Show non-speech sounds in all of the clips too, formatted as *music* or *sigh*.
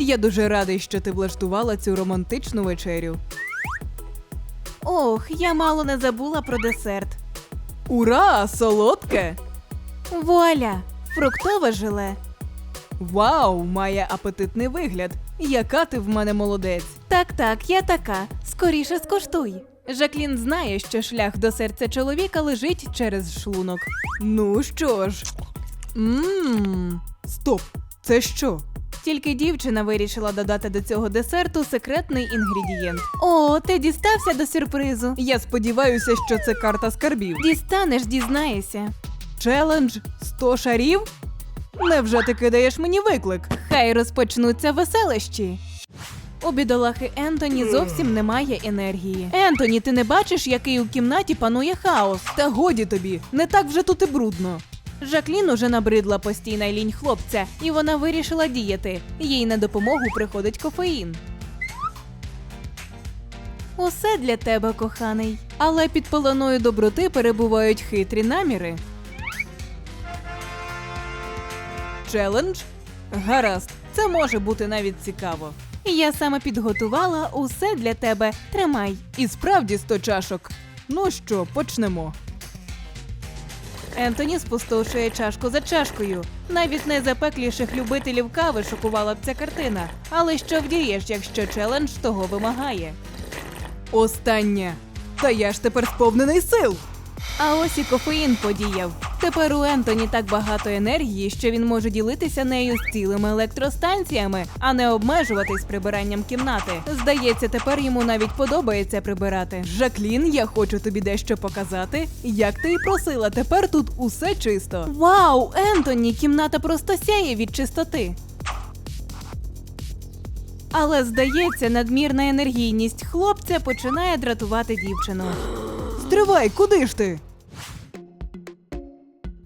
Я дуже радий, що ти влаштувала цю романтичну вечерю. Ох, я мало не забула про десерт. Ура! Солодке! Вуаля! Фруктове желе. Вау, має апетитний вигляд. Яка ти в мене молодець. Так, так, я така. Скоріше скоштуй. Жаклін знає, що шлях до серця чоловіка лежить через шлунок. Ну що ж. Мм. Стоп! Це що? Тільки дівчина вирішила додати до цього десерту секретний інгредієнт. О, ти дістався до сюрпризу. Я сподіваюся, що це карта скарбів. Дістанеш, дізнаєшся. Челендж 100 шарів? Невже ти кидаєш мені виклик? Хай розпочнуться веселищі. У бідолахи Ентоні зовсім немає енергії. Ентоні, ти не бачиш, який у кімнаті панує хаос? Та годі тобі, не так вже тут і брудно. Жаклін уже набридла постійна лінь хлопця, і вона вирішила діяти. Їй на допомогу приходить кофеїн. Усе для тебе, коханий. Але під пеленою доброти перебувають хитрі наміри. Челендж? Гаразд, це може бути навіть цікаво. Я саме підготувала усе для тебе. Тримай. І справді 100 чашок. Ну що, почнемо. Ентоні спустошує чашку за чашкою. Навіть найзапекліших любителів кави шокувала б ця картина. Але що вдієш, якщо челендж того вимагає? Останнє. Та я ж тепер сповнений сил. А ось і кофеїн подіяв. Тепер у Ентоні так багато енергії, що він може ділитися нею з цілими електростанціями, а не обмежуватись прибиранням кімнати. Здається, тепер йому навіть подобається прибирати. Жаклін, я хочу тобі дещо показати. Як ти і просила, тепер тут усе чисто. Вау, Ентоні, кімната просто сяє від чистоти. Але здається, надмірна енергійність хлопця починає дратувати дівчину. Стривай, куди ж ти?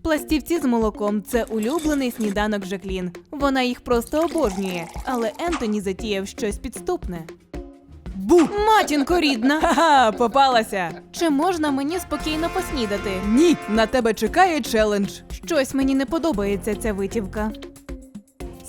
Пластівці з молоком це улюблений сніданок Жаклін. Вона їх просто обожнює, але Ентоні затіяв щось підступне. Бу! Матінко рідна! Ха-ха, попалася! Чи можна мені спокійно поснідати? Ні, на тебе чекає челендж. Щось мені не подобається ця витівка.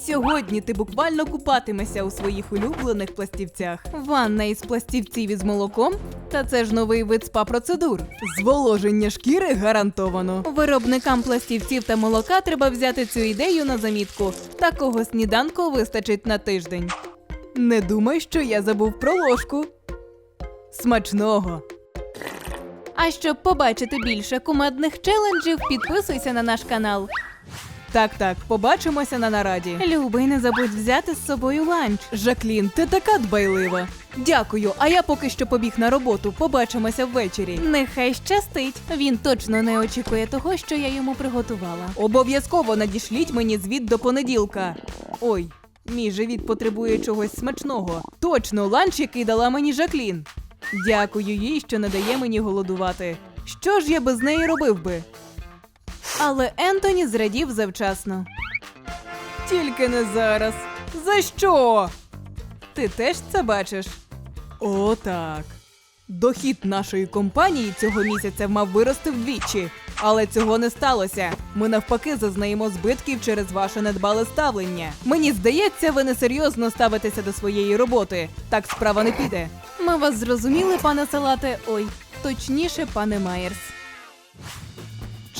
Сьогодні ти буквально купатимешся у своїх улюблених пластівцях. Ванна із пластівців із молоком? Та це ж новий вид спа-процедур. Зволоження шкіри гарантовано. Виробникам пластівців та молока треба взяти цю ідею на замітку. Такого сніданку вистачить на тиждень. Не думай, що я забув про ложку. Смачного! А щоб побачити більше кумедних челенджів, підписуйся на наш канал. Так, так, побачимося на нараді. Любий, не забудь взяти з собою ланч. Жаклін, ти така дбайлива. Дякую, а я поки що побіг на роботу. Побачимося ввечері. Нехай щастить. Він точно не очікує того, що я йому приготувала. Обов'язково надішліть мені звіт до понеділка. Ой, мій живіт потребує чогось смачного. Точно, ланч, який дала мені Жаклін. Дякую їй, що не дає мені голодувати. Що ж я без неї робив би? Але Ентоні зрадів завчасно. Тільки не зараз. За що? Ти теж це бачиш? О, так. Дохід нашої компанії цього місяця мав вирости вдвічі, але цього не сталося. Ми навпаки зазнаємо збитків через ваше недбале ставлення. Мені здається, ви несерйозно ставитеся до своєї роботи. Так справа не піде. Ми вас зрозуміли, пане Салате. Ой, точніше, пане Майерс.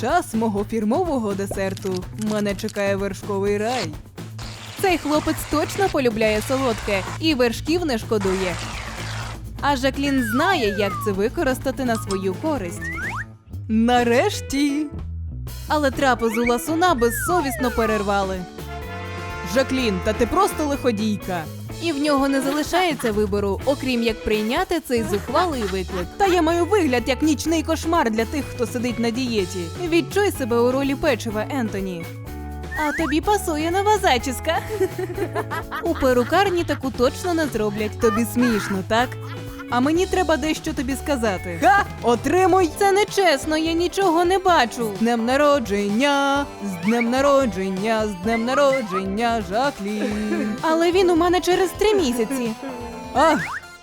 Час мого фірмового десерту. Мене чекає вершковий рай. Цей хлопець точно полюбляє солодке і вершків не шкодує. А Жаклін знає, як це використати на свою користь. Нарешті. Але трапезу ласуна безсовісно перервали. Жаклін, та ти просто лиходійка. І в нього не залишається вибору, окрім як прийняти цей зухвалий виклик. Та я маю вигляд як нічний кошмар для тих, хто сидить на дієті. Відчуй себе у ролі печива, Ентоні. А тобі пасує нова зачіска. *laughs* У перукарні таку точно не зроблять. Тобі смішно, так? А мені треба дещо тобі сказати. Ха! Отримуй! Це нечесно, я нічого не бачу. З днем народження! З днем народження! З днем народження, Жаклін! *laughs* Але він у мене через три місяці. *laughs* Ах,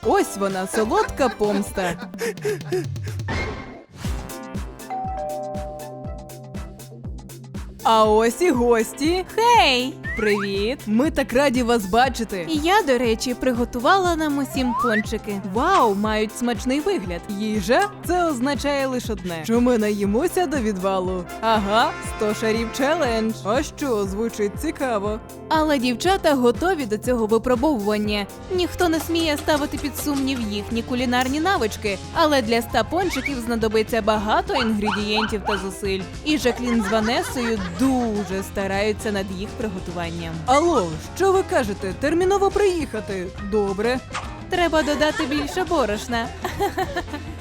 ось вона, солодка помста. *laughs* А ось і гості. Хей! Привіт! Ми так раді вас бачити. І я, до речі, приготувала нам усім пончики. Вау, мають смачний вигляд. Їжа це означає лише одне, що ми наїмося до відвалу. Ага, 100 шарів челендж. А що, звучить цікаво. Але дівчата готові до цього випробовування. Ніхто не сміє ставити під сумнів їхні кулінарні навички, але для ста пончиків знадобиться багато інгредієнтів та зусиль. І Жаклін з Ванесою дуже стараються над їх приготуванням. Алло, що ви кажете? Терміново приїхати. Добре. Треба додати більше борошна. *laughs*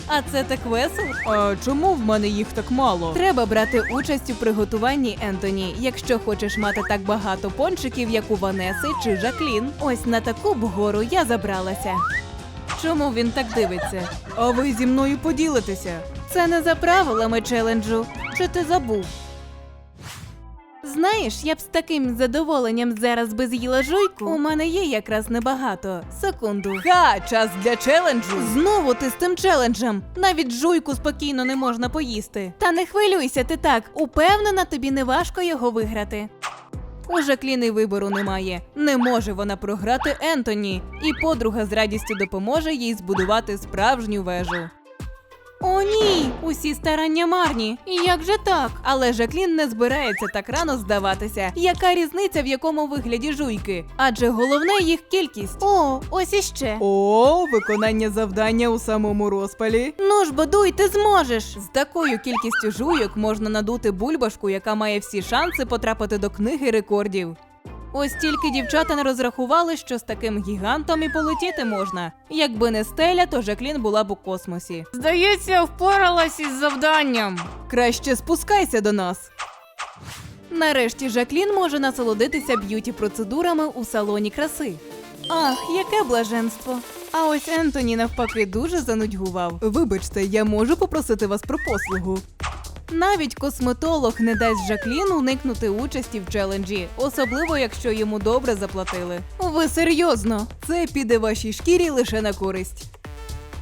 А це так весело. А чому в мене їх так мало? Треба брати участь у приготуванні Ентоні, якщо хочеш мати так багато пончиків, як у Ванеси чи Жаклін. Ось на таку б гору я забралася. Чому він так дивиться? А ви зі мною поділитеся. Це не за правилами челенджу. Чи ти забув? Знаєш, я б з таким задоволенням зараз би з'їла жуйку. У мене є якраз небагато. Секунду. Ха, час для челенджу. Знову ти з тим челенджем. Навіть жуйку спокійно не можна поїсти. Та не хвилюйся ти так. Упевнена, тобі не важко його виграти. У Жакліни вибору немає. Не може вона програти Ентоні, і подруга з радістю допоможе їй збудувати справжню вежу. О, ні! Усі старання марні. І як же так? Але Жаклін не збирається так рано здаватися. Яка різниця в якому вигляді жуйки? Адже головне їх кількість. О, ось іще. О, виконання завдання у самому розпалі. Ну ж, бодуй, ти зможеш! З такою кількістю жуйок можна надути бульбашку, яка має всі шанси потрапити до книги рекордів. Ось тільки дівчата не розрахували, що з таким гігантом і полетіти можна. Якби не стеля, то Жаклін була б у космосі. Здається, впоралась із завданням. Краще спускайся до нас. Нарешті Жаклін може насолодитися б'юті процедурами у салоні краси. Ах, яке блаженство! А ось Ентоні навпаки дуже занудьгував. Вибачте, я можу попросити вас про послугу. Навіть косметолог не дасть Жаклін уникнути участі в челенджі, особливо якщо йому добре заплатили. Ви серйозно? Це піде вашій шкірі лише на користь.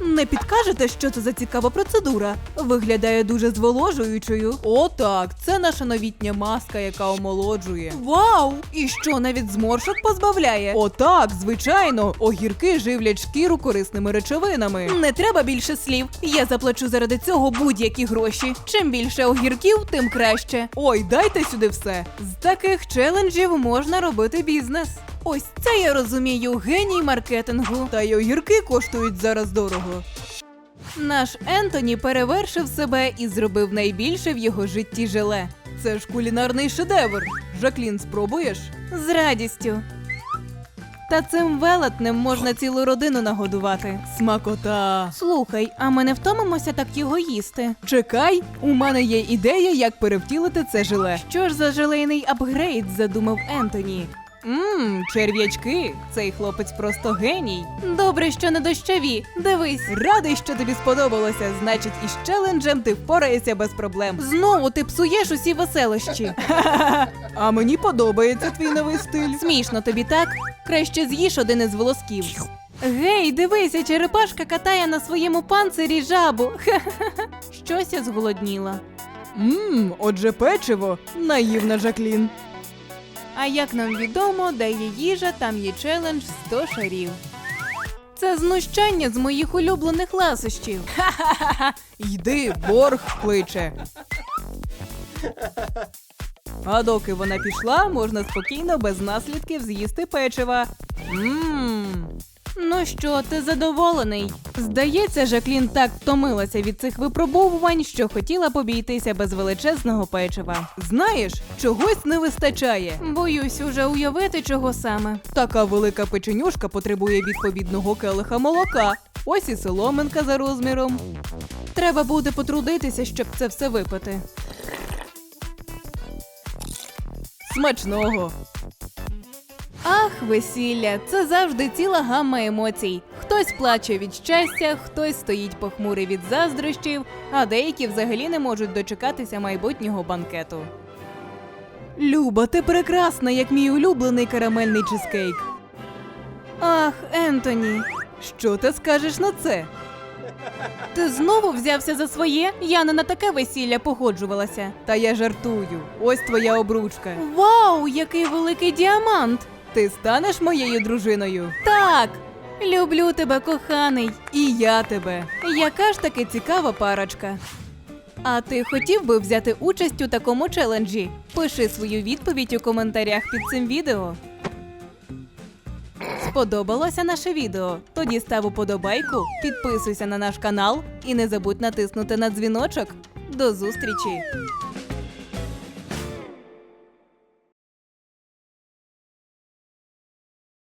Не підкажете, що це за цікава процедура? Виглядає дуже зволожуючою. О, так, це наша новітня маска, яка омолоджує. Вау! І що навіть зморшок позбавляє? О, так, звичайно, огірки живлять шкіру корисними речовинами. Не треба більше слів. Я заплачу заради цього будь-які гроші. Чим більше огірків, тим краще. Ой, дайте сюди все. З таких челенджів можна робити бізнес. Ось це я розумію геній маркетингу. Та й огірки коштують зараз дорого. Наш Ентоні перевершив себе і зробив найбільше в його житті желе. Це ж кулінарний шедевр. Жаклін, спробуєш? З радістю. Та цим велетнем можна цілу родину нагодувати. Смакота. Слухай, а ми не втомимося так його їсти. Чекай, у мене є ідея, як перевтілити це желе. Що ж за желейний апгрейд задумав Ентоні? Ммм, черв'ячки. Цей хлопець просто геній. Добре, що не дощові. Дивись. Радий, що тобі сподобалося. Значить, із челенджем ти впораєшся без проблем. Знову ти псуєш усі веселощі. *laughs* А мені подобається твій новий стиль. Смішно тобі так? Краще з'їж один із волосків. Гей, дивися, черепашка катає на своєму панцирі жабу. *laughs* Щось я зголодніла. Ммм, отже, печиво. Наївна Жаклін. А як нам відомо, де є їжа, там є челендж 100 шарів. Це знущання з моїх улюблених ласощів. Йди, борг кличе. А доки вона пішла, можна спокійно без наслідків з'їсти печива. Ммм. Ну що, ти задоволений? Здається, Жаклін так втомилася від цих випробовувань, що хотіла б обійтися без величезного печива. Знаєш, чогось не вистачає. Боюсь уже уявити, чого саме. Така велика печенюшка потребує відповідного келиха молока. Ось і соломинка за розміром. Треба буде потрудитися, щоб це все випити. Смачного. Ах, весілля, це завжди ціла гамма емоцій. Хтось плаче від щастя, хтось стоїть похмурий від заздрощів, а деякі взагалі не можуть дочекатися майбутнього банкету. Люба, ти прекрасна, як мій улюблений карамельний чизкейк. Ах, Ентоні, Що ти скажеш на це? Ти знову взявся за своє? Я не на таке весілля погоджувалася. Та я жартую. Ось твоя обручка. Вау, який великий діамант! Ти станеш моєю дружиною? Так, люблю тебе, коханий. І я тебе. Яка ж таки цікава парочка. А ти хотів би взяти участь у такому челенджі? Пиши свою відповідь у коментарях під цим відео. Сподобалося наше відео? Тоді став уподобайку, підписуйся на наш канал і не забудь натиснути на дзвіночок. До зустрічі!